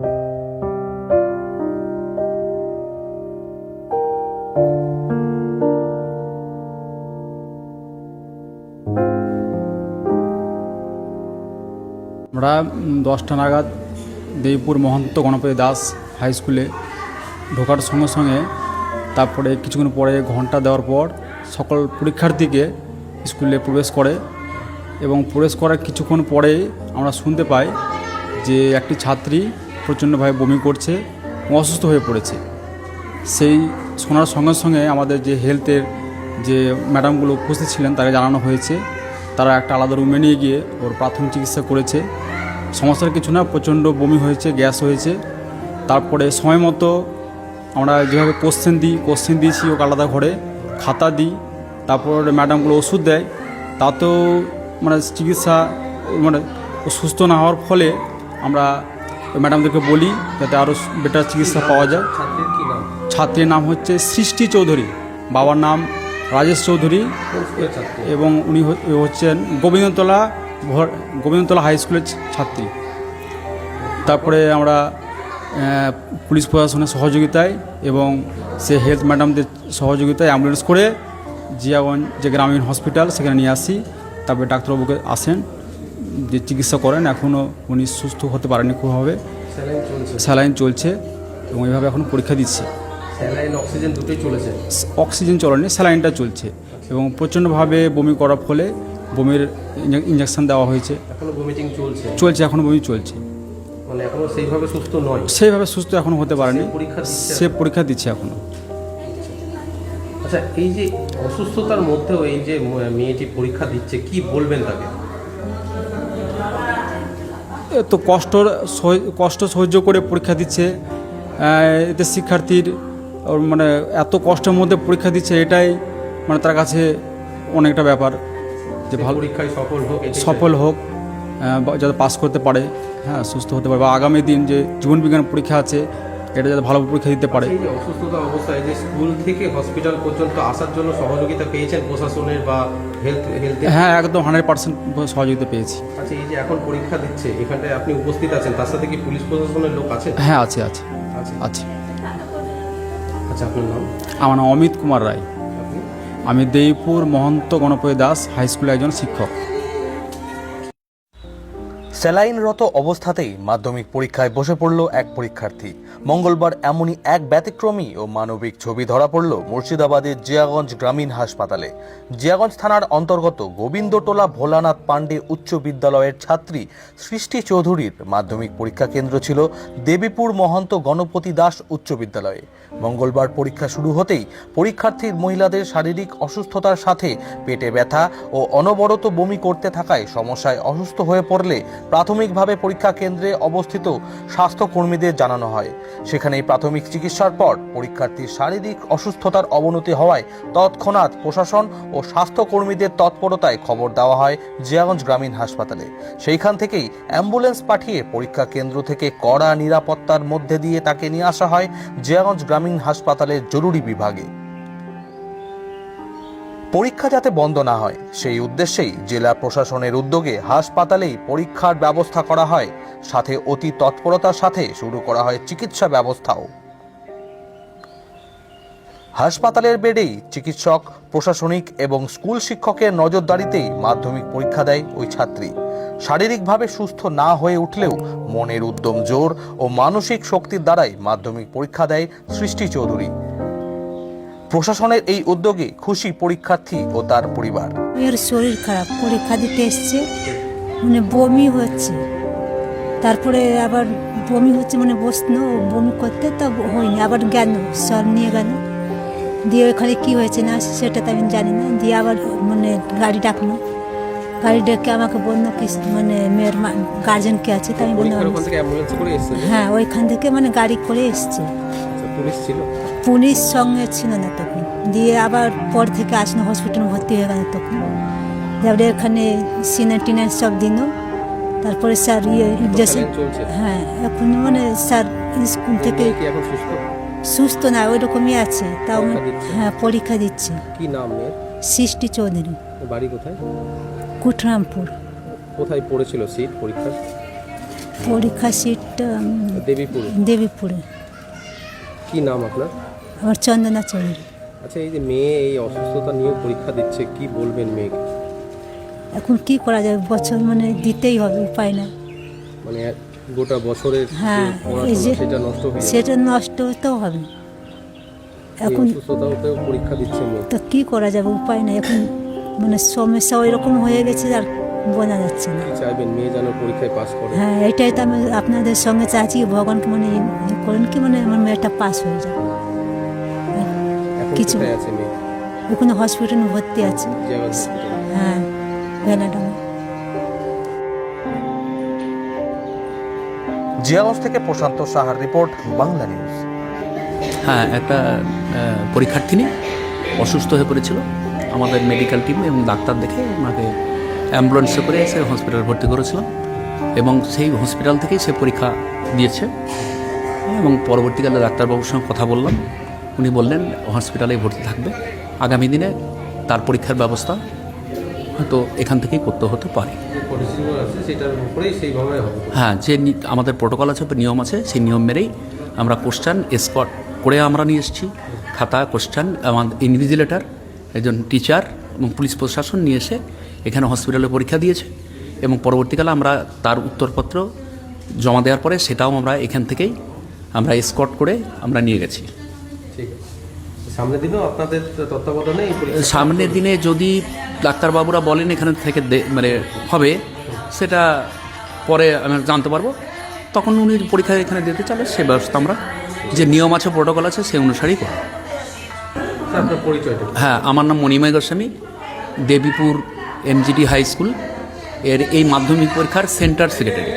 আমরা দশটা নাগাদ দেবীপুর মহন্ত গণপতি দাস হাই স্কুলে ঢোকার সঙ্গে সঙ্গে তারপরে কিছুক্ষণ পরে ঘণ্টা দেওয়ার পর সকল পরীক্ষার্থীকে স্কুলে প্রবেশ করে এবং প্রবেশ করার কিছুক্ষণ পরেই আমরা শুনতে পাই যে একটি ছাত্রী প্রচণ্ডভাবে বমি করছে অসুস্থ হয়ে পড়েছে। সেই শোনার সঙ্গে সঙ্গে আমাদের যে হেলথের যে ম্যাডামগুলো উপস্থিত ছিলেন, তাকে জানানো হয়েছে। তারা একটা আলাদা রুমে নিয়ে গিয়ে ওর প্রাথমিক চিকিৎসা করেছে। সমস্যার কিছু না, প্রচণ্ড বমি হয়েছে, গ্যাস হয়েছে। তারপরে সময় মতো আমরা যেভাবে কোশ্চেন দিই, কোশ্চেন দিয়েছি ওকে আলাদা ঘরে, খাতা দিই, তারপর ম্যাডামগুলো ওষুধ দেয়। তাতেও মানে চিকিৎসা মানে সুস্থ না হওয়ার ফলে আমরা ম্যাডামদেরকে বলি যাতে আরও বেটার চিকিৎসা পাওয়া যায়। ছাত্রীর নাম? হচ্ছে সৃষ্টি চৌধুরী। বাবার নাম রাজেশ চৌধুরী এবং উনি হচ্ছেন গোবিন্দতলা গোবিন্দতলা হাই স্কুলের ছাত্রী। তারপরে আমরা পুলিশ প্রশাসনের সহযোগিতায় এবং সে হেলথ ম্যাডামদের সহযোগিতায় অ্যাম্বুলেন্স করে জিয়াগঞ্জ যে গ্রামীণ হসপিটাল সেখানে নিয়ে আসি। তারপরে ডাক্তারবাবুকে আসেন। যে চিকিৎসা করেন এখনও উনি সুস্থ হতে পারেনি খুবভাবে স্যালাইন চলছে। এবং এইভাবে এখন পরীক্ষা দিচ্ছে। স্যালাইন অক্সিজেন দুটোই চলেছে? অক্সিজেন চলেনি স্যালাইনটা চলছে এবং প্রচণ্ডভাবে বমি করার ফলে বমির ইঞ্জেকশন দেওয়া হয়েছে। এখনও ভমিটিং চলছে? চলছে এখনও বমি চলছে। মানে এখনও সেইভাবে সুস্থ নয়? সেইভাবে সুস্থ এখনও হতে পারেনি। সে পরীক্ষা দিচ্ছে? সে পরীক্ষা দিচ্ছে এখনও আচ্ছা এই যে অসুস্থতার মধ্যেও এই যে মেয়েটি পরীক্ষা দিচ্ছে কি বলবেন তাকে? তো কষ্ট কষ্ট সহ্য করে পরীক্ষা দিচ্ছে। এতে শিক্ষার্থীর মানে এত কষ্টের মধ্যে পরীক্ষা দিচ্ছে এটাই মানে তার কাছে অনেকটা ব্যাপার। যে ভালো পরীক্ষায় সফল হোক সফল হোক যাতে পাস করতে পারে হ্যাঁ সুস্থ হতে পারে। বা আগামী দিন যে জীবনবিজ্ঞান পরীক্ষা আছে এটা যাতে ভালো পরীক্ষা দিতে পারে। এই যে অসুস্থতা অবস্থায় যে স্কুল থেকে হসপিটাল পর্যন্ত আসার জন্য সহযোগিতা পেয়েছেন প্রশাসনের বা হেলথ হেলথ হ্যাঁ একদম হান্ড্রেড পার্সেন্ট সহযোগিতা পেয়েছি। আচ্ছা এই যে এখন পরীক্ষা দিচ্ছে এখানটায় আপনি উপস্থিত আছেন তার সাথে কি পুলিশ প্রশাসনের লোক আছে হ্যাঁ আছে আছে আছে। আচ্ছা আপনার নাম? আমার নাম অমিত কুমার রায়। আমি দেইপুর মহন্ত গণপতি দাস হাই স্কুলের একজন শিক্ষক। স্যালাইনরত অবস্থাতেই মাধ্যমিক পরীক্ষায় বসে পড়ল এক পরীক্ষার্থী। মঙ্গলবার এমনই এক ব্যতিক্রমী ও মানবিক ছবি ধরা পড়ল মুর্শিদাবাদের জিয়াগঞ্জ গ্রামীণ হাসপাতালে। জিয়াগঞ্জ থানার অন্তর্গত গোবিন্দটোলা ভোলানাথ পাণ্ডে উচ্চ বিদ্যালয়ের ছাত্রী সৃষ্টি চৌধুরীর মাধ্যমিক পরীক্ষা কেন্দ্র ছিল দেবীপুর মহন্ত গণপতি দাস উচ্চ বিদ্যালয়ে। মঙ্গলবার পরীক্ষা শুরু হতেই পরীক্ষার্থীর মহিলাদের শারীরিক অসুস্থতার সাথে পেটে ব্যথা ও অনবরত বমি করতে থাকায় সমস্যায় অসুস্থ হয়ে পড়লে প্রাথমিকভাবে পরীক্ষা কেন্দ্রে অবস্থিত স্বাস্থ্যকর্মীদের জানানো হয়। সেখানেই প্রাথমিক চিকিৎসার পর পরীক্ষার্থীর শারীরিক অসুস্থতার অবনতি হওয়ায় তৎক্ষণাৎ প্রশাসন ও স্বাস্থ্যকর্মীদের তৎপরতায় খবর দেওয়া হয় জিয়াগঞ্জ গ্রামীণ হাসপাতালে। সেইখান থেকেই অ্যাম্বুলেন্স পাঠিয়ে পরীক্ষা কেন্দ্র থেকে কড়া নিরাপত্তার মধ্যে দিয়ে তাকে নিয়ে আসা হয় জিয়াগঞ্জ গ্রামীণ হাসপাতালের জরুরি বিভাগে। পরীক্ষা যাতে বন্ধ না হয়, সেই উদ্দেশ্যেই জেলা প্রশাসনের উদ্যোগে হাসপাতালেই পরীক্ষার ব্যবস্থা করা হয়। সাথে অতি তৎপরতার সাথে শুরু করা হয় চিকিৎসা ব্যবস্থাও। হাসপাতালের বেডেই চিকিৎসক, প্রশাসনিক এবং স্কুল শিক্ষকের নজরদারিতেই মাধ্যমিক পরীক্ষা দেয় ওই ছাত্রী। শারীরিকভাবে সুস্থ না হয়ে উঠলেও মনের উদ্যম জোর ও মানসিক শক্তির দ্বারাই মাধ্যমিক পরীক্ষা দেয় সৃষ্টি চৌধুরী প্রশাসনের এই উদ্যোগে খুশি পরীক্ষার্থী ও তার পরিবার। এর শরীর খারাপ পরীক্ষা দিতে এসছে। মানে বমি হচ্ছে। তারপরে আবার বমি হচ্ছে মানে বসল বমি করতে তা হয়নি আবার গেল সব নিয়ে গেল। দিয়ে ওখানে কী হয়েছে না সেটা তো আমি জানি না। দিয়ে আবার মানে গাড়ি ডাকলো। গাড়ি ডেকে আমাকে বলল কি মানে মেয়ের গার্জেন কে আছে তাই আমি বললাম হ্যাঁ ওইখান থেকে মানে গাড়ি করে এসছে। পুলিশ ছিল। পুলিশ সঙ্গে ছিল না তখন। দিয়ে আবার পর থেকে আসলো হসপিটাল ভর্তি হয়ে গেল তখন। তারপরে এখানে সিনার টিনার সব দিন তারপরে স্যার ইয়ে ইঞ্জেকশন হ্যাঁ এখন মানে স্যার স্কুল থেকে সুস্থ? না ওই রকমই আছে। তাও হ্যাঁ পরীক্ষা দিচ্ছে। কি নাম সৃষ্টি চৌধুরী। বাড়ি কোথায়? কুটরামপুর কোথায় পড়েছিল সিট পরীক্ষা পরীক্ষা সিট দেবীপুরে। দেবীপুরে। কি নাম আপনার? আমার চন্দনা চৌধুরী। আচ্ছা এই যে মেয়ে এই অসুস্থতা নিয়ে পরীক্ষা দিচ্ছে কি বলবেন মেয়েকে? এখন কি করা যায়? বছর মানে দিতেই হবে উপায় না মানে গোটা বছরের হ্যাঁ, পড়াশোনা এই যে- সেটা নষ্ট হয়ে যাবে। সেটা নষ্ট হতেও হবে। এই এখন অসুস্থতাতেও পরীক্ষা দিচ্ছে মেয়ে। তো কি করা যাবে? উপায় না এখন মানে সমস্যা ওই রকম হয়ে গেছে আর বোঝা যাচ্ছে না। চাইবেন? মেয়ে যেন পরীক্ষায় পাস করে। হ্যাঁ এটাই তো আমি আপনাদের সঙ্গে চাইছি ভগবানকে মানে করেন কি মানে আমার মেয়েটা পাস হয়ে যায় কিছু- কোথায় আছে মেয়ে? ওখানে হসপিটালে ভর্তি আছে। হ্যাঁ ভেলাডাঙ্গা জিয়াগঞ্জ থেকে প্রশান্ত সাহার রিপোর্ট বাংলা নিউজ। হ্যাঁ একটা আহ, পরীক্ষার্থিনী অসুস্থ হয়ে পড়েছিল। আমাদের মেডিকেল টিম এবং ডাক্তার দেখে ওনাকে অ্যাম্বুলেন্সে করে এসে হসপিটালে ভর্তি করেছিলাম এবং সেই হসপিটাল থেকেই সে পরীক্ষা দিয়েছে এবং পরবর্তীকালে ডাক্তারবাবুর সঙ্গে কথা বললাম। উনি বললেন হসপিটালেই ভর্তি থাকবে। আগামী দিনে তার পরীক্ষার ব্যবস্থা হয়তো এখান থেকেই করতে হতে পারে। হ্যাঁ যে আমাদের প্রোটোকল আছে বা নিয়ম আছে সেই নিয়ম মেরেই আমরা কোশ্চান স্পট করে আমরা নিয়ে এসেছি। খাতা কোশ্চান আমাদের ইনভিজিলেটার একজন টিচার এবং পুলিশ প্রশাসন নিয়ে এসে এখানে হসপিটালে পরীক্ষা দিয়েছে এবং পরবর্তীকালে আমরা তার উত্তরপত্র জমা দেওয়ার পরে সেটাও আমরা এখান থেকেই আমরা স্কট করে আমরা নিয়ে গেছি। ঠিক আছে। সামনের দিনেও আপনাদের তত্ত্বাবধানে সামনের দিনে যদি ডাক্তারবাবুরা বলেন এখানে থেকে দে- মানে হবে সেটা পরে আমি জানতে পারব। তখন উনি পরীক্ষা এখানে দিতে চালে সে ব্যবস্থা আমরা যে নিয়ম আছে প্রোটোকল আছে সেই অনুসারেই করব। আপনার পরিচয়টা হ্যাঁ আমার নাম Monimoy Goswami Devipur MGD high school. এর এই মাধ্যমিক পরীক্ষার সেন্টার সেক্রেটারি।